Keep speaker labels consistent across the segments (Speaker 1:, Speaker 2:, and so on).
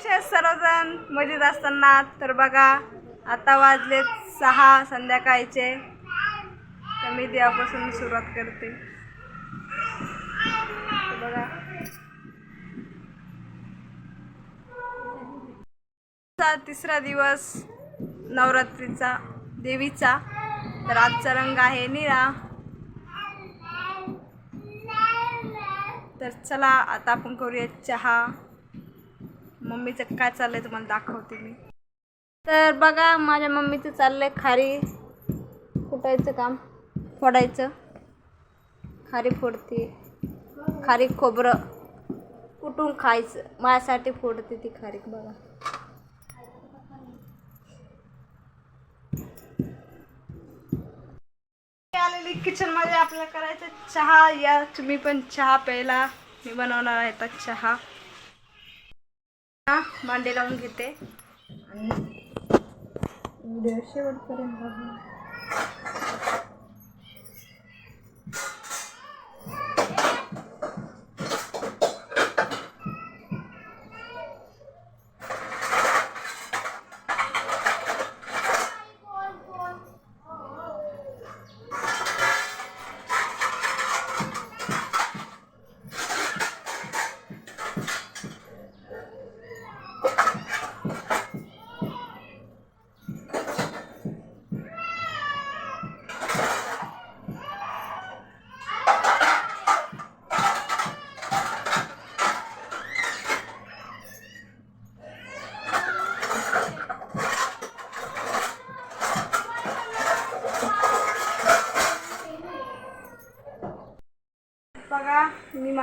Speaker 1: कसे आहेत सर्वजण मजेत असताना तर बघा आता वाजले सहा संध्याकाळचे. तर मी देवापासून सुरुवात करते. बघा. तिसरा दिवस नवरात्रीचा देवीचा. तर आजचा रंग आहे निळा. तर चला आता आपण करूया चहा. मम्मीचं काय चाललंय तुम्हाला दाखवते मी. तर बघा माझ्या मम्मीचं चाललंय खारी कुटायचं काम फोडायचं. खारी फोडते. खारी खोबरं कुटून खायचं. माझ्यासाठी फोडते ती खारी बघा. आलेली किचनमध्ये आपल्याला करायचं चहा. या तुम्ही पण चहा प्यायला. मी बनवणार आहे तर चहा. मांडे भांडे लावून घेते. आणि व्हिडिओ शेवटपर्यंत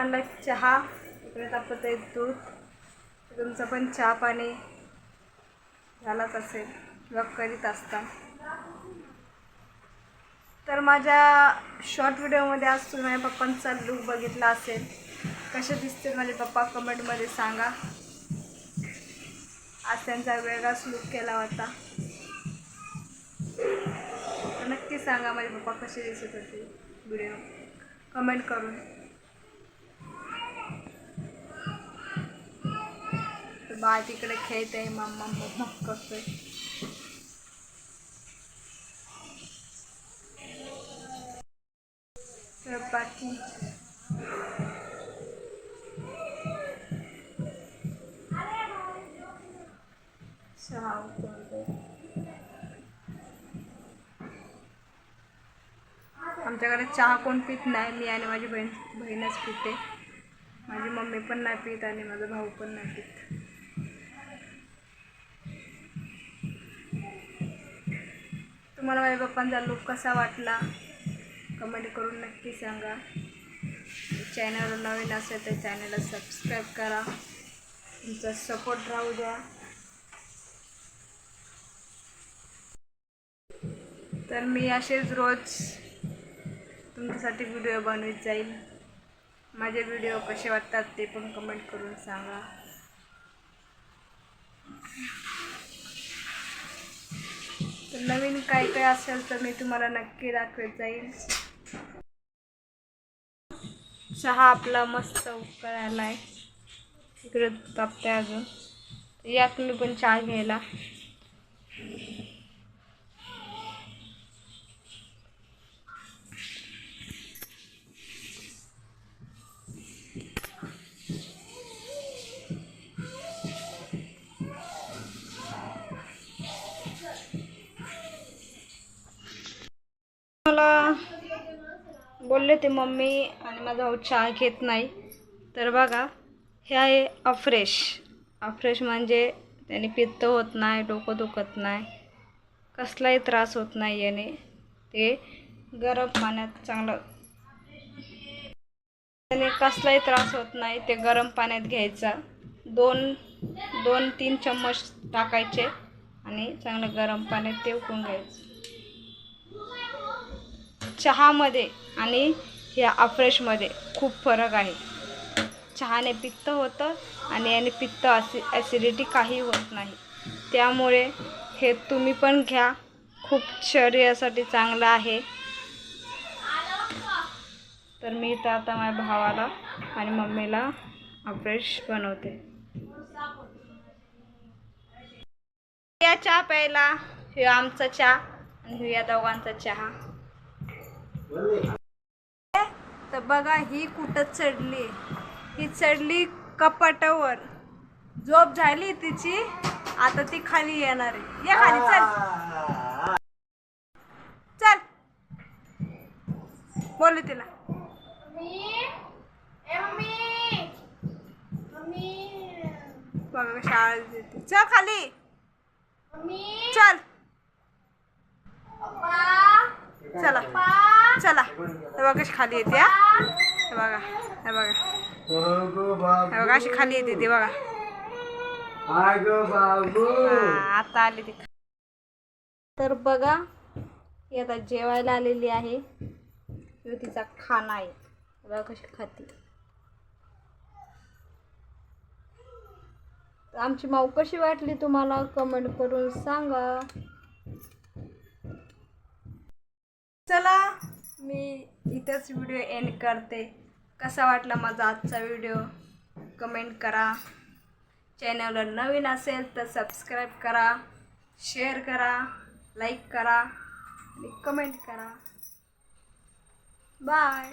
Speaker 1: आणला चहा. इकडे तापत आहे दूध. तुमचं पण चहा पाणी झालाच असेल. किंवा करीत असता. तर माझ्या शॉर्ट व्हिडिओमध्ये आज तुम्ही माझ्या पप्पांचा लूक बघितला असेल. कसे दिसतील माझे पप्पा कमेंटमध्ये सांगा. आज त्यांचा वेगळाच लूक केला होता. नक्की सांगा माझे पप्पा कसे दिसत होते व्हिडिओ कमेंट करून. बाळ तिकडे खेळत आहे मम्मा मम्मा करतोय. तर चहा आमच्याकडे चहा कोण पित नाही मी आणि माझी बहीण बहीणच पिते. माझी मम्मी पण नाही पित आणि माझा भाऊ पण नाही पित. तुम्हाला माझ्या पप्पांचा लुक कसा वाटला? कमेंट करून नक्की सांगा. चॅनल नवीन असेल तर चॅनलला सबस्क्राईब करा. तुमचा सपोर्ट राहू द्या. तर मी असेच रोज तुमच्यासाठी व्हिडिओ बनवित जाईल. माझे व्हिडिओ कसे वाटतात ते पण कमेंट करून सांगा. नवीन काय काय असेल तर मी तुम्हाला नक्की दाखवत जाईल. चहा आपला मस्त उकळायला आहे इकडे तापते अजून. या तुम्ही पण चहा घ्यायला. मला बोलले ते मम्मी आणि माझा भाऊ चहा घेत नाही. तर बघा हे आहे अफ्रेश. अफ्रेश म्हणजे त्याने पित्त होत नाही डोकं दुखत नाही. कसलाही त्रास होत नाही याने. ते गरम पाण्यात चांगलं त्याने कसलाही त्रास होत नाही ते गरम पाण्यात घ्यायचा. दोन दोन तीन चम्मच टाकायचे आणि चांगलं गरम पाण्यात ते उकळून घ्यायचं. चहामध्ये आणि या अफ्रेशमध्ये खूप फरक आहे. चहाने पित्त होतं आणि याने पित्त असि ॲसिडिटी काही होत नाही. त्यामुळे हे तुम्ही पण घ्या. खूप शरीरासाठी चांगलं आहे. तर मी तर आता माझ्या भावाला आणि मम्मीला अफ्रेश बनवते. या चहा प्यायला. हे आमचा चहा आणि हे या दोघांचा चहा. तर बघा ही कुठं चढली? ही चढली कपाटावर. झोप झाली तिची आता ती खाली येणार आहे. ये खाली चल. चल. बोलू तिला. बघा शाळा देते. चल खाली. चल. चला. चला हे बघा कशी खाली येते हे. बघा हे बघा. हे बघा अशी खाली येते ती बघा. आता आली ती. तर बघा ही आता जेवायला आलेली आहे. युतीचा खाना आहे. बघा कशी खाती. आमची माऊ कशी वाटली तुम्हाला? कमेंट करून सांगा. चला मी इथंच व्हिडिओ एंड करते. कसा वाटला माझा आजचा व्हिडिओ कमेंट करा. चॅनलवर नवीन असेल तर सबस्क्राईब करा. शेअर करा. लाईक करा. आणि कमेंट करा. बाय